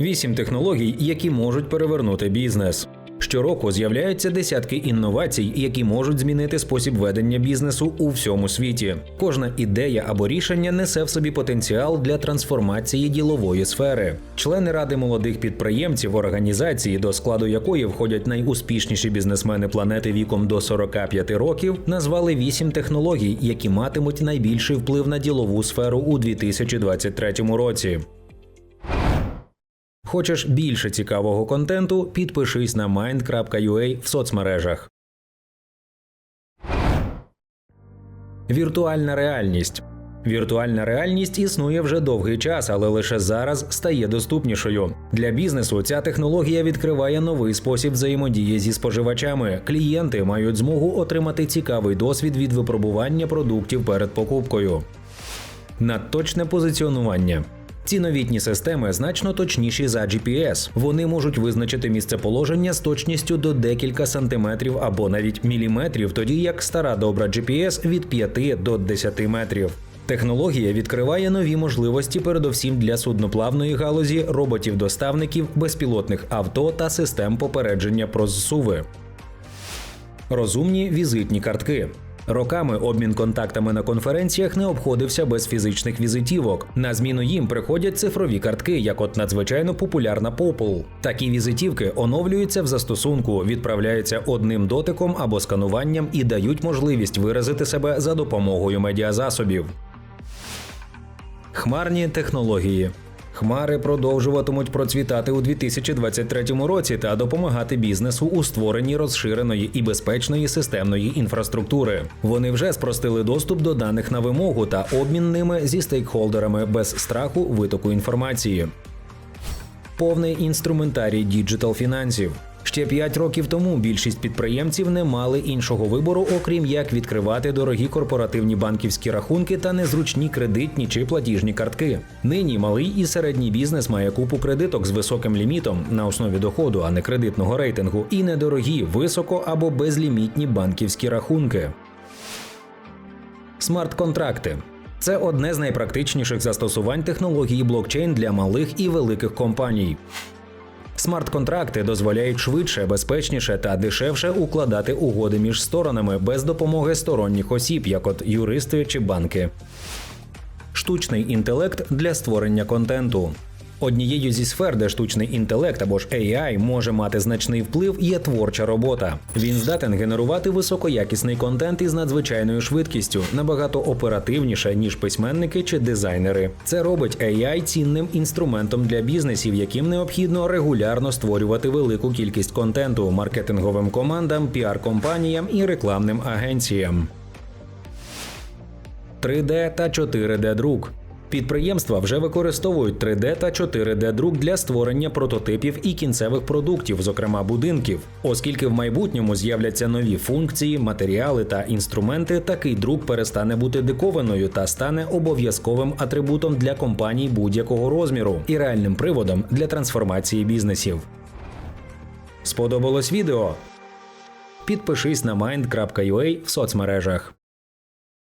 Вісім технологій, які можуть перевернути бізнес. Щороку з'являються десятки інновацій, які можуть змінити спосіб ведення бізнесу у всьому світі. Кожна ідея або рішення несе в собі потенціал для трансформації ділової сфери. Члени ради молодих підприємців організації, до складу якої входять найуспішніші бізнесмени планети віком до 45 років, назвали вісім технологій, які матимуть найбільший вплив на ділову сферу у 2023 році. Хочеш більше цікавого контенту? Підпишись на mind.ua в соцмережах. Віртуальна реальність. Віртуальна реальність існує вже довгий час, але лише зараз стає доступнішою. Для бізнесу ця технологія відкриває новий спосіб взаємодії зі споживачами. Клієнти мають змогу отримати цікавий досвід від випробування продуктів перед покупкою. Надточне позиціонування. Ці новітні системи значно точніші за GPS. Вони можуть визначити місцеположення з точністю до декілька сантиметрів або навіть міліметрів, тоді як стара добра GPS від 5 до 10 метрів. Технологія відкриває нові можливості передовсім для судноплавної галузі, роботів-доставників, безпілотних авто та систем попередження про зсуви. Розумні візитні картки. Роками обмін контактами на конференціях не обходився без фізичних візитівок. На зміну їм приходять цифрові картки, як от надзвичайно популярна Popl. Такі візитівки оновлюються в застосунку, відправляються одним дотиком або скануванням і дають можливість виразити себе за допомогою медіазасобів. Хмарні технології. Хмари продовжуватимуть процвітати у 2023 році та допомагати бізнесу у створенні розширеної і безпечної системної інфраструктури. Вони вже спростили доступ до даних на вимогу та обмін ними зі стейкхолдерами без страху витоку інформації. Повний інструментарій діджитал фінансів. Ще 5 років тому більшість підприємців не мали іншого вибору, окрім як відкривати дорогі корпоративні банківські рахунки та незручні кредитні чи платіжні картки. Нині малий і середній бізнес має купу кредиток з високим лімітом на основі доходу, а не кредитного рейтингу, і недорогі, високо або безлімітні банківські рахунки. Смарт-контракти. Це одне з найпрактичніших застосувань технології блокчейн для малих і великих компаній. Смарт-контракти дозволяють швидше, безпечніше та дешевше укладати угоди між сторонами без допомоги сторонніх осіб, як от юристи чи банки. Штучний інтелект для створення контенту. Однією зі сфер, де штучний інтелект або ж AI може мати значний вплив, є творча робота. Він здатен генерувати високоякісний контент із надзвичайною швидкістю, набагато оперативніше ніж письменники чи дизайнери. Це робить AI цінним інструментом для бізнесів, яким необхідно регулярно створювати велику кількість контенту маркетинговим командам, піар-компаніям і рекламним агенціям. 3D та 4D друк. Підприємства вже використовують 3D та 4D друк для створення прототипів і кінцевих продуктів, зокрема будинків. Оскільки в майбутньому з'являться нові функції, матеріали та інструменти, такий друк перестане бути дикованою та стане обов'язковим атрибутом для компаній будь-якого розміру і реальним приводом для трансформації бізнесів. Сподобалось відео? Підпишись на mind.ua в соцмережах.